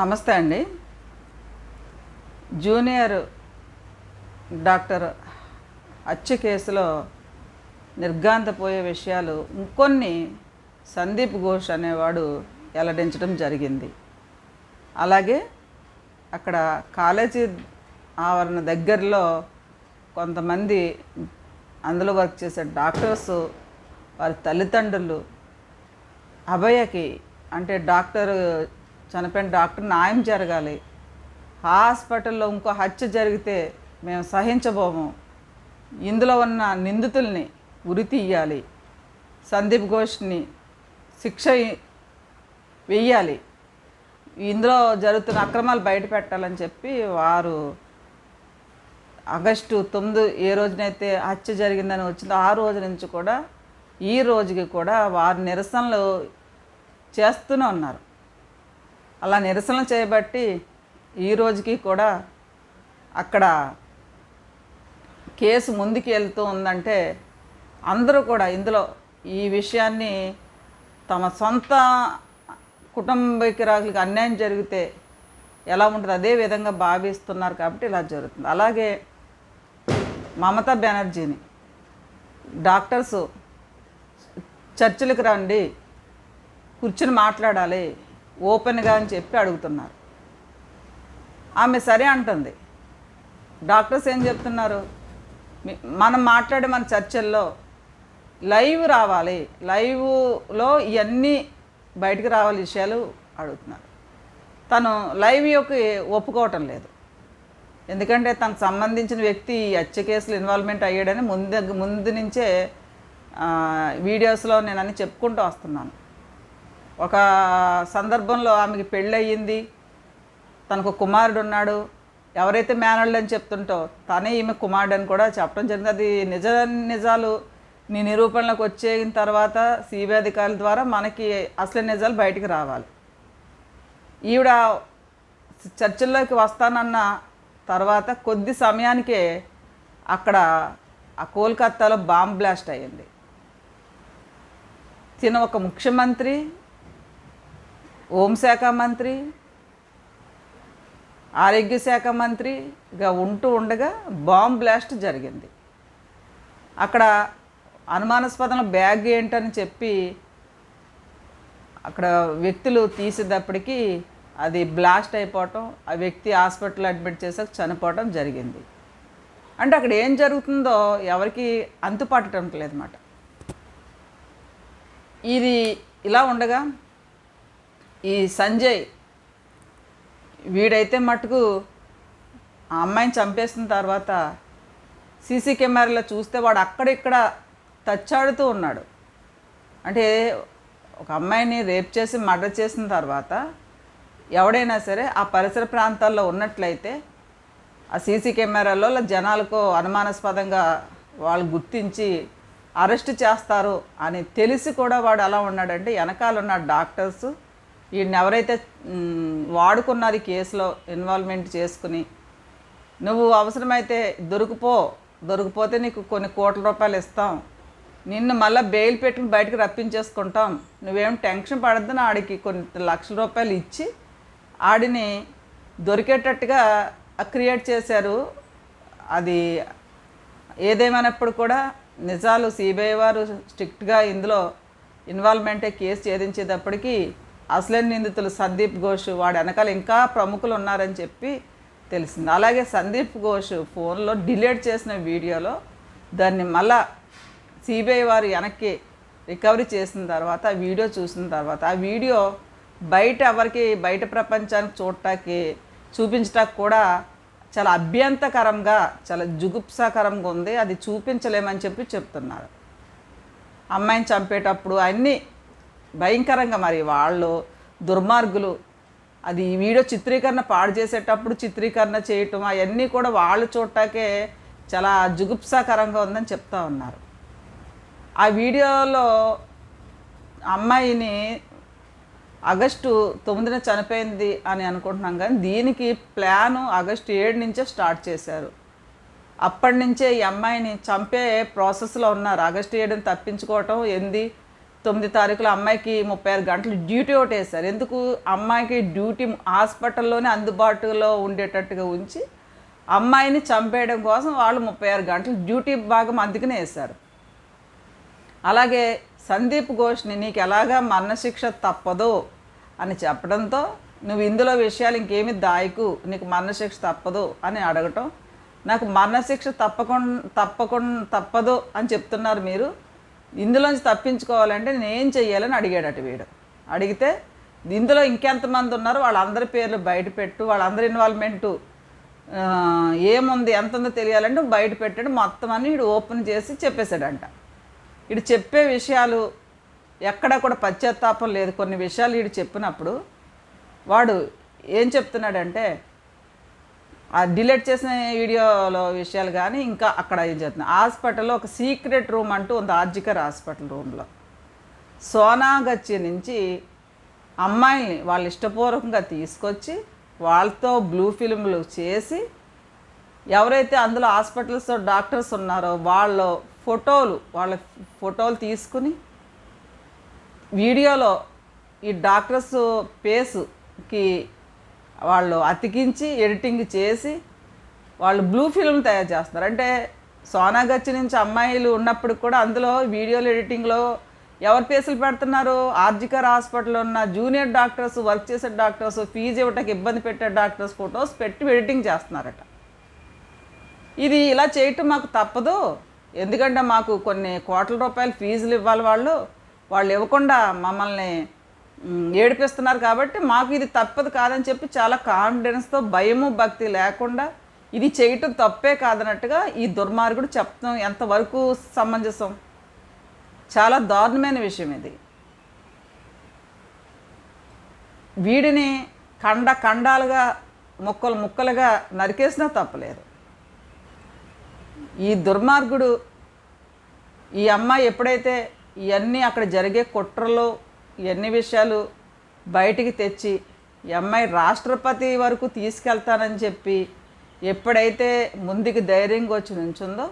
నమస్తే అండి. Junior doctor హత్య కేసులో నిర్గాంతపోయే విషయాలు ఇంకొన్ని సందీప్ ఘోష్ అనేవాడు వెల్లడించడం జరిగింది. అలాగే అక్కడ కాలేజీ ఆవరణ దగ్గరలో కొంతమంది అందులో వర్క్ చేసే డాక్టర్స్ వారి తల్లిదండ్రులు అభయకి అంటే డాక్టర్ చనిపోయిన డాక్టర్ న్యాయం జరగాలి. హాస్పిటల్లో ఇంకో హత్య జరిగితే మేము సహించబోము. ఇందులో ఉన్న నిందితుల్ని ఉరి తీయాలి. సందీప్ ఘోష్ని శిక్ష వెయ్యాలి ఇందులో జరుగుతున్న అక్రమాలు బయట పెట్టాలని చెప్పి వారు ఆగస్టు తొమ్మిది ఏ రోజునైతే హత్య జరిగిందని వచ్చిందో ఆ రోజు నుంచి కూడా ఈ రోజుకి కూడా వారు నిరసనలు చేస్తూనే ఉన్నారు. అలా నిరసన చేయబట్టి ఈ రోజుకి కూడా అక్కడ కేసు ముందుకు వెళ్తూ ఉందంటే అందరూ కూడా ఇందులో ఈ విషయాన్ని తమ సొంత కుటుంబీకురాకులకు అన్యాయం జరిగితే ఎలా ఉంటుంది? అదే విధంగా భావిస్తున్నారు కాబట్టి ఇలా జరుగుతుంది. అలాగే మమతా బెనర్జీని డాక్టర్స్ చర్చలకు రండి కూర్చుని మాట్లాడాలి ఓపెన్గా అని చెప్పి అడుగుతున్నారు. ఆమె సరే అంటుంది. డాక్టర్స్ ఏం చెప్తున్నారు? మనం మాట్లాడే మన చర్చల్లో లైవ్ రావాలి. లైవ్లో ఇవన్నీ బయటికి రావాలి విషయాలు అడుగుతున్నారు. తను లైవ్ యొక్క ఒప్పుకోవటం లేదు. ఎందుకంటే తనకు సంబంధించిన వ్యక్తి ఈ హత్య కేసులో ఇన్వాల్వ్మెంట్ అయ్యాడని ముందు ముందు నుంచే వీడియోస్లో నేను అని చెప్పుకుంటూ వస్తున్నాను. ఒక సందర్భంలో ఆమెకి పెళ్ళయింది తనకు కుమారుడు ఉన్నాడు ఎవరైతే మేనల్డ్ అని చెప్తుంటో తనే ఈమె కుమారుడు అని కూడా చెప్పడం జరిగింది. అది నిజ నిజాలు. నీ నిరూపణలోకి వచ్చిన తర్వాత సిబిఐ అధికారుల ద్వారా మనకి అసలు నిజాలు బయటికి రావాలి. ఈవిడ చర్చల్లోకి వస్తానన్న తర్వాత కొద్ది సమయానికే అక్కడ ఆ కోల్కత్తాలో బాంబ్ బ్లాస్ట్ అయ్యింది. తిన ఒక ముఖ్యమంత్రి హోంశాఖ మంత్రి ఆరోగ్య శాఖ మంత్రిగా ఉంటూ ఉండగా బాంబ్ బ్లాస్ట్ జరిగింది. అక్కడ అనుమానాస్పదంలో బ్యాగ్ ఏంటని చెప్పి అక్కడ వ్యక్తులు తీసేటప్పటికీ అది బ్లాస్ట్ అయిపోవటం ఆ వ్యక్తి హాస్పిటల్ అడ్మిట్ చేసాక చనిపోవటం జరిగింది. అంటే అక్కడ ఏం జరుగుతుందో ఎవరికి అంతుపట్టడం లేదన్నమాట. ఇది ఇలా ఉండగా ఈ సంజయ్ వీడైతే మటుకు ఆ అమ్మాయిని చంపేసిన తర్వాత సీసీ కెమెరాలో చూస్తే వాడు అక్కడిక్కడ తచ్చాడుతూ ఉన్నాడు. అంటే ఒక అమ్మాయిని రేప్ చేసి మర్డర్ చేసిన తర్వాత ఎవడైనా సరే ఆ పరిసర ప్రాంతాల్లో ఉన్నట్లయితే ఆ సీసీ కెమెరాలో జనాలకు అనుమానాస్పదంగా వాళ్ళు గుర్తించి అరెస్ట్ చేస్తారు అని తెలిసి కూడా వాడు అలా ఉన్నాడంటే వెనకాల ఉన్న డాక్టర్స్ వీడిని ఎవరైతే వాడుకున్నది కేసులో ఇన్వాల్వ్మెంట్ చేసుకుని నువ్వు అవసరమైతే దొరికిపో దొరికిపోతే నీకు కొన్ని కోట్ల రూపాయలు ఇస్తాం. నిన్ను మళ్ళీ బెయిల్ పెట్టుకుని బయటకు రప్పించేసుకుంటాం. నువ్వేం టెన్షన్ పడద్దని ఆడికి కొన్ని లక్షల రూపాయలు ఇచ్చి ఆడిని దొరికేటట్టుగా క్రియేట్ చేశారు. అది ఏదేమైనప్పుడు కూడా నిజాలు సిబిఐ వారు స్ట్రిక్ట్గా ఇందులో ఇన్వాల్వ్మెంటే కేసు ఛేదించేటప్పటికీ అసలైన నిందితులు సందీప్ ఘోష్ వాడి వెనకాల ఇంకా ప్రముఖులు ఉన్నారని చెప్పి తెలిసింది. అలాగే సందీప్ ఘోష్ ఫోన్లో డిలీట్ చేసిన వీడియోలో దాన్ని మళ్ళా సిబిఐ వారు వెనక్కి రికవరీ చేసిన తర్వాత ఆ వీడియో చూసిన తర్వాత ఆ వీడియో బయట ఎవరికి బయట ప్రపంచానికి చూడటానికి చూపించటానికి కూడా చాలా అభ్యంతకరంగా చాలా జుగుప్సాకరంగా ఉంది. అది చూపించలేమని చెప్పి చెప్తున్నారు. అమ్మాయిని చంపేటప్పుడు అన్నీ భయంకరంగా మరి వాళ్ళు దుర్మార్గులు. అది ఈ వీడియో చిత్రీకరణ పాడు చేసేటప్పుడు చిత్రీకరణ చేయటం అవన్నీ కూడా వాళ్ళు చూడటాకే చాలా జుగుప్సాకరంగా ఉందని చెప్తా ఉన్నారు. ఆ వీడియోలో అమ్మాయిని ఆగస్టు తొమ్మిదిన చనిపోయింది అని అనుకుంటున్నాం కానీ దీనికి ప్లాను ఆగస్టు ఏడు నుంచే స్టార్ట్ చేశారు. అప్పటి నుంచే ఈ అమ్మాయిని చంపే ప్రాసెస్లో ఉన్నారు. ఆగస్టు ఏడుని తప్పించుకోవటం ఏంది? తొమ్మిది తారీఖులో అమ్మాయికి ముప్పై ఆరు గంటలు డ్యూటీ ఒకటి వేశారు ఎందుకు? అమ్మాయికి డ్యూటీ హాస్పిటల్లోనే అందుబాటులో ఉండేటట్టుగా ఉంచి అమ్మాయిని చంపేయడం కోసం వాళ్ళు ముప్పై ఆరు గంటలు డ్యూటీ భాగం అందుకనే వేశారు. అలాగే సందీప్ ఘోష్ని నీకు ఎలాగా మరణశిక్ష తప్పదు అని చెప్పడంతో నువ్వు ఇందులో విషయాలు ఇంకేమి దాయకు నీకు మరణశిక్ష తప్పదు అని అడగటం నాకు మరణశిక్ష తప్పకుండా తప్పకుండా తప్పదు అని చెప్తున్నారు మీరు. ఇందులోంచి తప్పించుకోవాలంటే నేను ఏం చెయ్యాలని అడిగాడట వీడు. అడిగితే ఇందులో ఇంకెంతమంది ఉన్నారు? వాళ్ళందరి పేర్లు బయట పెట్టు వాళ్ళందరి ఇన్వాల్వ్మెంటు ఏముంది ఎంత ఉందో తెలియాలంటే బయట పెట్టాడు. మొత్తం అని వీడు ఓపెన్ చేసి చెప్పేశాడంట. ఇటు చెప్పే విషయాలు ఎక్కడా కూడా పశ్చాత్తాపం లేదు. కొన్ని విషయాలు వీడు చెప్పినప్పుడు వాడు ఏం చెప్తున్నాడంటే ఆ డిలీట్ చేసిన వీడియోలో విషయాలు కానీ ఇంకా అక్కడ ఏం చేస్తున్నాయి హాస్పిటల్లో ఒక సీక్రెట్ రూమ్ అంటూ ఉంది ఆర్జికర్ హాస్పిటల్ రూమ్లో. సోనాగచ్చి నుంచి అమ్మాయిల్ని వాళ్ళు ఇష్టపూర్వకంగా తీసుకొచ్చి వాళ్ళతో బ్లూ ఫిల్మ్లు చేసి ఎవరైతే అందులో హాస్పిటల్స్ డాక్టర్స్ ఉన్నారో వాళ్ళ ఫోటోలు వాళ్ళ ఫోటోలు తీసుకుని వీడియోలో ఈ డాక్టర్స్ పేస్కి వాళ్ళు అతికించి ఎడిటింగ్ చేసి వాళ్ళు బ్లూ ఫిల్మ్ తయారు చేస్తున్నారు. అంటే సోనాగచ్చి నుంచి అమ్మాయిలు ఉన్నప్పుడు కూడా అందులో వీడియోలు ఎడిటింగ్లో ఎవరు పేసులు పెడుతున్నారు? ఆర్జికర్ హాస్పిటల్లో ఉన్న జూనియర్ డాక్టర్స్ వర్క్ చేసే డాక్టర్స్ ఫీజు ఇవ్వటానికి ఇబ్బంది పెట్టే డాక్టర్స్ ఫొటోస్ పెట్టి ఎడిటింగ్ చేస్తున్నారట. ఇది ఇలా చేయటం మాకు తప్పదు. ఎందుకంటే మాకు కొన్ని కోట్ల రూపాయలు ఫీజులు ఇవ్వాలి వాళ్ళు. వాళ్ళు ఇవ్వకుండా మమ్మల్ని ఏడిపిస్తున్నారు కాబట్టి మాకు ఇది తప్పదు కాదని చెప్పి చాలా కాన్ఫిడెన్స్తో భయము భక్తి లేకుండా ఇది చేయటం తప్పే కాదన్నట్టుగా ఈ దుర్మార్గుడు చెప్తాం ఎంతవరకు సమంజసం? చాలా దారుణమైన విషయం ఇది. వీడిని కండ కండాలుగా ముక్కలు ముక్కలుగా నరికేసినా తప్పలేదు. ఈ దుర్మార్గుడు ఈ అమ్మాయి ఎప్పుడైతే ఇవన్నీ అక్కడ జరిగే కుట్రలు ఇవన్నీ విషయాలు బయటికి తెచ్చి ఈ అమ్మాయి రాష్ట్రపతి వరకు తీసుకెళ్తానని చెప్పి ఎప్పుడైతే ముందుకు ధైర్యంగా వచ్చి నుంచుందో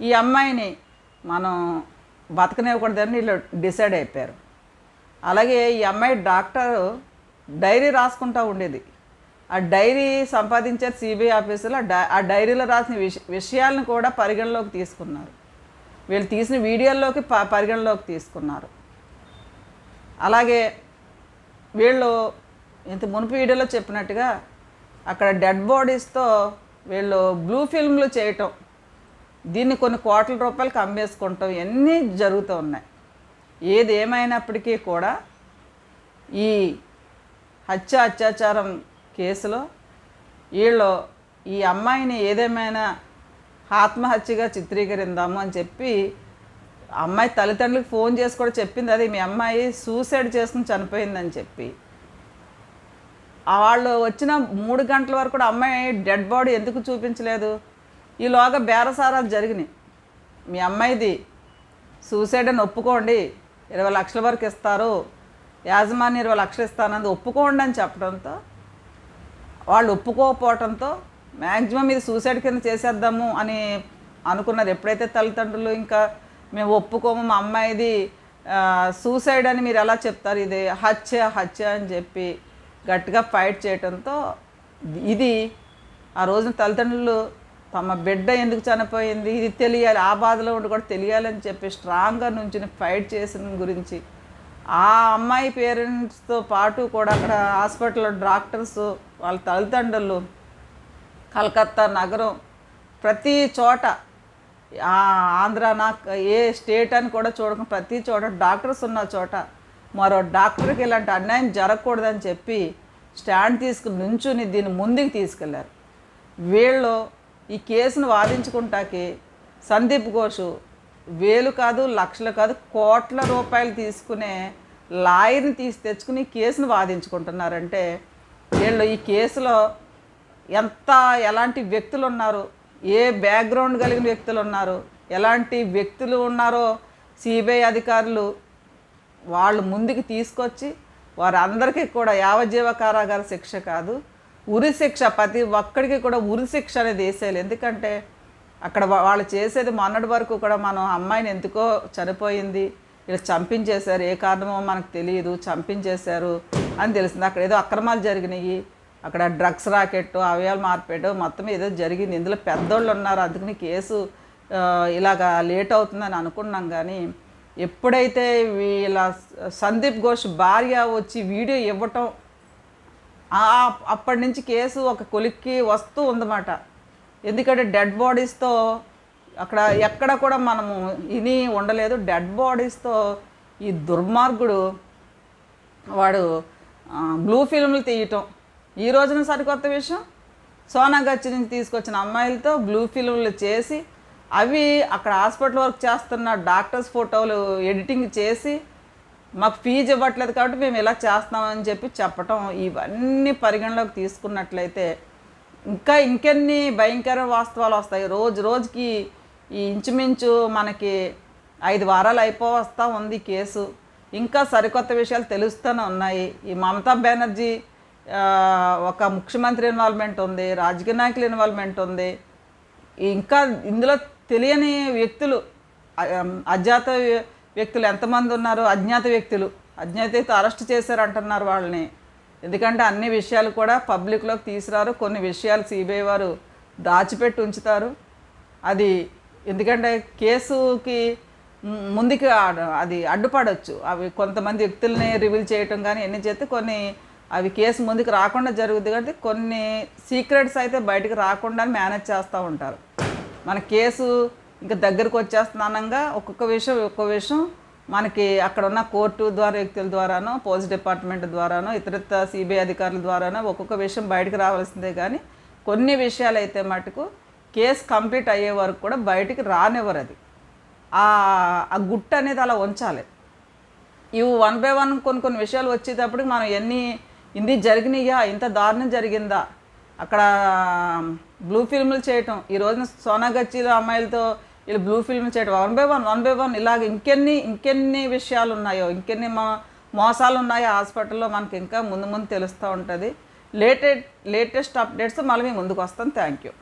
ఈ అమ్మాయిని మనం బతకనివ్వకూడదని వీళ్ళు డిసైడ్ అయిపోయారు. అలాగే ఈ అమ్మాయి డాక్టర్ డైరీ రాసుకుంటూ ఉండేది. ఆ డైరీ సంపాదించారు సిబిఐ ఆఫీసులో ఆ డై- ఆ డైరీలో రాసిన విష విషయాలను కూడా పరిగణలోకి తీసుకున్నారు. వీళ్ళు తీసిన వీడియోల్లోకి ప పరిగణలోకి తీసుకున్నారు. అలాగే వీళ్ళు ఇంత మునుపు వీడియోలో చెప్పినట్టుగా అక్కడ డెడ్ బాడీస్తో వీళ్ళు బ్లూ ఫిల్మ్లు చేయటం దీన్ని కొన్ని కోట్ల రూపాయలకు అమ్మేసుకుంటాం ఇవన్నీ జరుగుతూ ఉన్నాయి. ఏది ఏమైనప్పటికీ కూడా ఈ హత్య అత్యాచారం కేసులో వీళ్ళు ఈ అమ్మాయిని ఏదేమైనా ఆత్మహత్యగా చిత్రీకరిందాము అని చెప్పి అమ్మాయి తల్లిదండ్రులకు ఫోన్ చేసి కూడా చెప్పింది. అది మీ అమ్మాయి సూసైడ్ చేసుకుని చనిపోయిందని చెప్పి. వాళ్ళు వచ్చిన మూడు గంటల వరకు కూడా అమ్మాయి డెడ్ బాడీ ఎందుకు చూపించలేదు? ఈలోగా బేరసారాలు జరిగినాయి. మీ అమ్మాయిది సూసైడ్ అని ఒప్పుకోండి. ఇరవై లక్షల వరకు ఇస్తారు. యాజమాన్యం ఇరవై లక్షలు ఇస్తానని ఒప్పుకోండి అని చెప్పడంతో వాళ్ళు ఒప్పుకోకపోవడంతో మ్యాక్సిమం ఇది సూసైడ్ కింద చేసేద్దాము అని అనుకున్నారు. ఎప్పుడైతే తల్లిదండ్రులు ఇంకా మేము ఒప్పుకోము మా అమ్మాయిది సూసైడ్ అని మీరు ఎలా చెప్తారు? ఇది హత్య హత్య అని చెప్పి గట్టిగా ఫైట్ చేయడంతో ఇది ఆ రోజున తల్లిదండ్రులు తమ బిడ్డ ఎందుకు చనిపోయింది? ఇది తెలియాలి ఆ బాధలో ఉండి కూడా తెలియాలని చెప్పి స్ట్రాంగ్గా నుంచి ఫైట్ చేసిన గురించి. ఆ అమ్మాయి పేరెంట్స్తో పాటు కూడా అక్కడ హాస్పిటల్లో డాక్టర్స్ వాళ్ళ తల్లిదండ్రులు కలకత్తా నగరం ప్రతి చోట ఆ నాకు ఏ స్టేట్ అని కూడా చూడకుండా ప్రతి చోట డాక్టర్స్ ఉన్న చోట మరో డాక్టర్కి ఇలాంటి అన్యాయం జరగకూడదని చెప్పి స్టాండ్ తీసుకుని నుంచుని దీన్ని ముందుకు తీసుకెళ్ళారు. వీళ్ళు ఈ కేసును వాదించుకుంటాకి సందీప్ ఘోష్ వేలు కాదు లక్షలు కాదు కోట్ల రూపాయలు తీసుకునే లాయర్ని తీసి తెచ్చుకుని కేసును వాదించుకుంటున్నారంటే వీళ్ళు ఈ కేసులో ఎంత ఎలాంటి వ్యక్తులు ఉన్నారు ఏ బ్యాక్గ్రౌండ్ కలిగిన వ్యక్తులు ఉన్నారు? ఎలాంటి వ్యక్తులు ఉన్నారో సిబిఐ అధికారులు వాళ్ళు ముందుకు తీసుకొచ్చి వారందరికీ కూడా యావజీవ కారాగార శిక్ష కాదు ఉరి శిక్ష ప్రతి ఒక్కడికి కూడా ఉరి శిక్ష అనేది వేసేయాలి. ఎందుకంటే అక్కడ వాళ్ళు చేసేది మొన్నటి వరకు కూడా మనం అమ్మాయిని ఎందుకో చనిపోయింది ఇలా చంపించేశారు ఏ కారణమో మనకు తెలియదు చంపించేశారు అని తెలిసింది. అక్కడ ఏదో అక్రమాలు జరిగినాయి అక్కడ డ్రగ్స్ రాకెట్ అవయాలు మార్పేట మొత్తం ఏదో జరిగింది. ఇందులో పెద్దోళ్ళు ఉన్నారు. అందుకని కేసు ఇలాగా లేట్ అవుతుందని అనుకున్నాం కానీ ఎప్పుడైతే వీళ్ళ సందీప్ ఘోష్ భార్య వచ్చి వీడియో ఇవ్వటం అప్పటి నుంచి కేసు ఒక కొలిక్కి వస్తూ ఉందన్నమాట. ఎందుకంటే డెడ్ బాడీస్తో అక్కడ ఎక్కడ కూడా మనము ఇని ఉండలేదు. డెడ్ బాడీస్తో ఈ దుర్మార్గుడు వాడు బ్లూ ఫిల్మ్లు తీయటం. ఈ రోజున సరికొత్త విషయం? సోనా గచ్చి నుంచి తీసుకొచ్చిన అమ్మాయిలతో బ్లూ ఫిల్మ్లు చేసి అవి అక్కడ హాస్పిటల్ వర్క్ చేస్తున్న డాక్టర్స్ ఫోటోలు ఎడిటింగ్ చేసి మాకు ఫీజు ఇవ్వట్లేదు కాబట్టి మేము ఇలా చేస్తామని చెప్పి చెప్పటం ఇవన్నీ పరిగణలోకి తీసుకున్నట్లయితే ఇంకా ఇంకెన్ని భయంకర వాస్తవాలు వస్తాయి. రోజు రోజుకి ఈ ఇంచుమించు మనకి ఐదు వారాలు అయిపోవస్తా ఉంది కేసు. ఇంకా సరికొత్త విషయాలు తెలుస్తూనే ఉన్నాయి. ఈ మమతా బెనర్జీ ఒక ముఖ్యమంత్రి ఇన్వాల్వ్మెంట్ ఉంది రాజకీయ నాయకుల ఇన్వాల్వ్మెంట్ ఉంది. ఇంకా ఇందులో తెలియని వ్యక్తులు అజ్ఞాత వ్య- వ్యక్తులు ఎంతమంది ఉన్నారు అజ్ఞాత వ్యక్తులు అజ్ఞాత వ్యక్తులు అరెస్ట్ చేశారు అంటున్నారు వాళ్ళని. ఎందుకంటే అన్ని విషయాలు కూడా పబ్లిక్లోకి తీసుకురారు. కొన్ని విషయాలు సిబిఐ వారు దాచిపెట్టి ఉంచుతారు. అది ఎందుకంటే కేసుకి ముందుకు అది అడ్డుపడవచ్చు అవి కొంతమంది వ్యక్తుల్ని రివీల్ చేయటం కానీ ఎన్ని చేస్తే కొన్ని అవి కేసు ముందుకు రాకుండా జరుగుద్ది కాబట్టి కొన్ని సీక్రెట్స్ అయితే బయటకు రాకుండా మేనేజ్ చేస్తూ ఉంటారు. మన కేసు ఇంకా దగ్గరకు వచ్చేస్తున్నానంగా ఒక్కొక్క విషయం ఒక్కొక్క విషయం మనకి అక్కడ ఉన్న కోర్టు ద్వారా వ్యక్తుల ద్వారానో పోలీస్ డిపార్ట్మెంట్ ద్వారానో ఇతరత్ర సిబిఐ అధికారుల ద్వారానో ఒక్కొక్క విషయం బయటకు రావాల్సిందే కానీ కొన్ని విషయాలు అయితే మటుకు కేసు కంప్లీట్ అయ్యే వరకు కూడా బయటికి రానివ్వరు అది. ఆ గుట్ట అనేది అలా ఉంచాలి. ఇవి వన్ బై వన్ కొన్ని కొన్ని విషయాలు వచ్చేటప్పటికి మనం ఎన్ని ఇన్ని జరిగినాయా ఇంత దారుణం జరిగిందా? అక్కడ బ్లూ ఫిల్మ్లు చేయటం. ఈ రోజున సోనాగచ్చిలో అమ్మాయిలతో వీళ్ళు బ్లూ ఫిల్మ్ చేయటం. One by one one by one ఇలాగ ఇంకెన్ని ఇంకెన్ని విషయాలు ఉన్నాయో ఇంకెన్ని మా మోసాలు ఉన్నాయో హాస్పిటల్లో మనకి ఇంకా ముందు ముందు తెలుస్తూ ఉంటుంది. లేటెస్ట్ లేటెస్ట్ అప్డేట్స్ మళ్ళీ ముందుకు వస్తాం థ్యాంక్ యూ